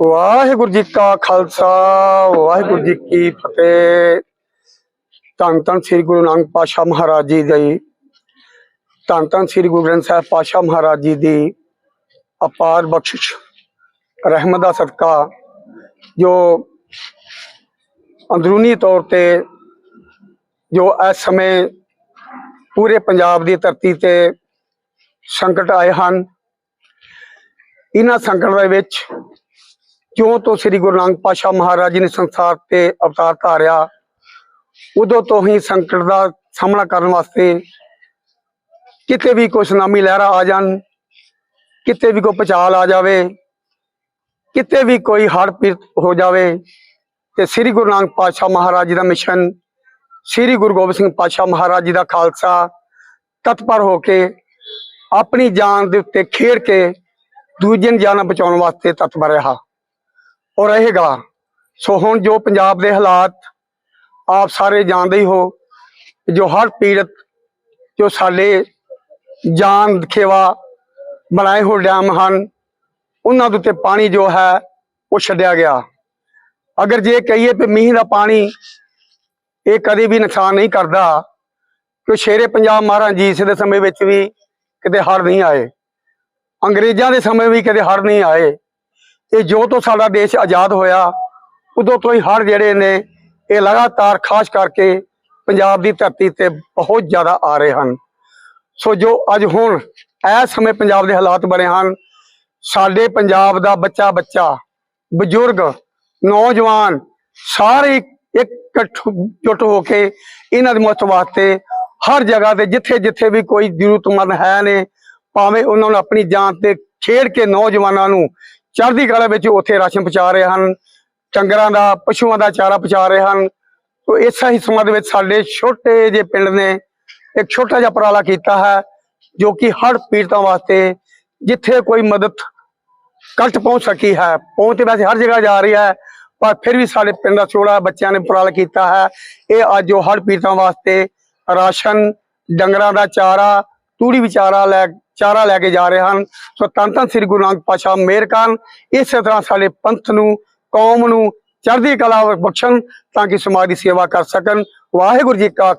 ਵਾਹਿਗੁਰੂ ਜੀ ਕਾ ਖਾਲਸਾ, ਵਾਹਿਗੁਰੂ ਜੀ ਕੀ ਫਤਿਹ। ਧੰਨ ਧੰਨ ਸ੍ਰੀ ਗੁਰੂ ਨਾਨਕ ਪਾਤਸ਼ਾਹ ਮਹਾਰਾਜ ਜੀ ਦੀ, ਧੰਨ ਧੰਨ ਸ੍ਰੀ ਗੁਰੂ ਗ੍ਰੰਥ ਸਾਹਿਬ ਪਾਤਸ਼ਾਹ ਮਹਾਰਾਜ ਜੀ ਦੀ ਅਪਾਰ ਬਖਸ਼ਿਸ਼, ਰਹਿਮਤ ਦਾ ਸਦਕਾ, ਜੋ ਅੰਦਰੂਨੀ ਤੌਰ ਤੇ ਜੋ ਇਸ ਸਮੇਂ ਪੂਰੇ ਪੰਜਾਬ ਦੀ ਧਰਤੀ ਤੇ ਸੰਕਟ ਆਏ ਹਨ, ਇਹਨਾਂ ਸੰਕਟ ਦੇ ਵਿੱਚ ਕਿਉਂ ਤੋਂ ਸ੍ਰੀ ਗੁਰੂ ਨਾਨਕ ਪਾਤਸ਼ਾਹ ਮਹਾਰਾਜ ਜੀ ਨੇ ਸੰਸਾਰ ਤੇ ਅਵਤਾਰ ਧਾਰਿਆ? ਉਦੋਂ ਤੋਂ ਹੀ ਸੰਕਟ ਦਾ ਸਾਹਮਣਾ ਕਰਨ ਵਾਸਤੇ ਕਿਤੇ ਵੀ ਕੋਈ ਸੁਨਾਮੀ ਲਹਿਰਾਂ ਆ ਜਾਣ, ਕਿਤੇ ਵੀ ਕੋਈ ਪਚਾਲ ਆ ਜਾਵੇ, ਕਿਤੇ ਵੀ ਕੋਈ ਹੜ੍ਹ ਪੀੜਤ ਹੋ ਜਾਵੇ, ਤੇ ਸ੍ਰੀ ਗੁਰੂ ਨਾਨਕ ਪਾਤਸ਼ਾਹ ਮਹਾਰਾਜ ਜੀ ਦਾ ਮਿਸ਼ਨ, ਸ੍ਰੀ ਗੁਰੂ ਗੋਬਿੰਦ ਸਿੰਘ ਪਾਤਸ਼ਾਹ ਮਹਾਰਾਜ ਜੀ ਦਾ ਖਾਲਸਾ, ਤਤਪਰ ਹੋ ਕੇ ਆਪਣੀ ਜਾਨ ਦੇ ਉੱਤੇ ਖੇਡ ਕੇ ਦੂਜੇ ਨੂੰ ਜਾਨਾਂ ਬਚਾਉਣ ਵਾਸਤੇ ਤਤਪਰ ਰਿਹਾ। ਔਰ ਰਹੇਗਾ ਸੋ ਹੁਣ ਜੋ ਪੰਜਾਬ ਦੇ ਹਾਲਾਤ ਆਪ ਸਾਰੇ ਜਾਣਦੇ ਹੀ ਹੋ, ਜੋ ਹਰ ਪੀੜਤ, ਜੋ ਸਾਡੇ ਜਾਨ ਖੇਵਾ ਬਣਾਏ ਹੋਏ ਡੈਮ ਹਨ, ਉਹਨਾਂ ਦੇ ਉੱਤੇ ਪਾਣੀ ਜੋ ਹੈ ਉਹ ਛੱਡਿਆ ਗਿਆ। ਅਗਰ ਜੇ ਕਹੀਏ ਕਿ ਮੀਂਹ ਦਾ ਪਾਣੀ ਇਹ ਕਦੇ ਵੀ ਨੁਕਸਾਨ ਨਹੀਂ ਕਰਦਾ, ਕਿ ਸ਼ੇਰੇ ਪੰਜਾਬ ਮਹਾਰਾਜ ਜੀ ਦੇ ਸਮੇਂ ਵਿੱਚ ਵੀ ਕਿਤੇ ਹੜ੍ਹ ਨਹੀਂ ਆਏ। ਅੰਗਰੇਜ਼ਾਂ ਦੇ ਸਮੇਂ ਵੀ ਕਦੇ ਹੜ੍ਹ ਨਹੀਂ ਆਏ। ਇਹ ਜੋ ਤੋਂ ਸਾਡਾ ਦੇਸ਼ ਆਜ਼ਾਦ ਹੋਇਆ, ਉਦੋਂ ਤੋਂ ਹੀ ਹੜ੍ਹ ਜਿਹੜੇ ਨੇ, ਇਹ ਲਗਾਤਾਰ ਖਾਸ ਕਰਕੇ ਪੰਜਾਬ ਦੀ ਧਰਤੀ ਤੇ ਬਹੁਤ ਜ਼ਿਆਦਾ ਆ ਰਹੇ ਹਨ। ਸੋ ਜੋ ਅੱਜ ਹੁਣ ਇਸ ਸਮੇਂ ਪੰਜਾਬ ਦੇ ਹਾਲਾਤ ਬਣੇ ਹਨ, ਸਾਡੇ ਪੰਜਾਬ ਦਾ ਬੱਚਾ ਬੱਚਾ ਬਜ਼ੁਰਗ, ਨੌਜਵਾਨ ਸਾਰੇ ਇਕੱਠ ਜੁਟ ਹੋ ਕੇ ਇਹਨਾਂ ਦੀ ਮਦਦ ਵਾਸਤੇ ਹਰ ਜਗ੍ਹਾ ਤੇ ਜਿੱਥੇ ਜਿੱਥੇ ਵੀ ਕੋਈ ਜ਼ਰੂਰਤਮੰਦ ਹੈ ਨੇ, ਭਾਵੇਂ ਉਹਨਾਂ ਨੂੰ ਆਪਣੀ ਜਾਨ ਤੇ ਖੇਡ ਕੇ ਨੌਜਵਾਨਾਂ ਨੂੰ ਚੜ੍ਹਦੀ ਕਲਾ ਵਿੱਚ ਉੱਥੇ ਰਾਸ਼ਨ ਪਹੁੰਚਾ ਰਹੇ ਹਨ, ਡੰਗਰਾਂ ਦਾ, ਪਸ਼ੂਆਂ ਦਾ ਚਾਰਾ ਪਹੁੰਚਾ ਰਹੇ ਹਨ। ਤੋ ਇਸੇ ਹੀ ਸਮਾਂ ਦੇ ਵਿੱਚ ਸਾਡੇ ਛੋਟੇ ਜਿਹੇ ਪਿੰਡ ਨੇ ਇੱਕ ਛੋਟਾ ਜਿਹਾ ਉਪਰਾਲਾ ਕੀਤਾ ਹੈ, ਜੋ ਕਿ ਹੜ੍ਹ ਪੀੜਤਾਂ ਵਾਸਤੇ ਜਿੱਥੇ ਕੋਈ ਮਦਦ ਘੱਟ ਪਹੁੰਚ ਸਕੀ ਹੈ। ਪਹੁੰਚ ਤੇ ਵੈਸੇ ਹਰ ਜਗ੍ਹਾ ਜਾ ਰਹੀ ਹੈ, ਪਰ ਫਿਰ ਵੀ ਸਾਡੇ ਪਿੰਡ ਦਾ ਛੋੜਾ ਬੱਚਿਆਂ ਨੇ ਉਪਰਾਲਾ ਕੀਤਾ ਹੈ। ਇਹ ਅੱਜ ਜੋ ਹੜ੍ਹ ਪੀੜਤਾਂ ਵਾਸਤੇ ਰਾਸ਼ਨ, ਡੰਗਰਾਂ ਦਾ ਚਾਰਾ, ਤੂੜੀ ਵਿਚਾਰਾ ਲੈ ਚਾਰਾ ਲੈ ਕੇ ਜਾ ਰਹੇ ਹਨ। ਸੋ ਧੰਨ ਧੰਨ ਸ੍ਰੀ ਗੁਰੂ ਨਾਨਕ ਪਾਤਸ਼ਾਹ ਮਿਹਰ ਕਰਨ ਇਸੇ ਤਰ੍ਹਾਂ ਸਾਡੇ ਪੰਥ ਨੂੰ, ਕੌਮ ਨੂੰ ਚੜ੍ਹਦੀ ਕਲਾ ਬਖਸ਼ਣ ਤਾਂ ਕਿ ਸਮਾਜ ਦੀ ਸੇਵਾ ਕਰ ਸਕਣ। ਵਾਹਿਗੁਰੂ ਜੀ ਕਾ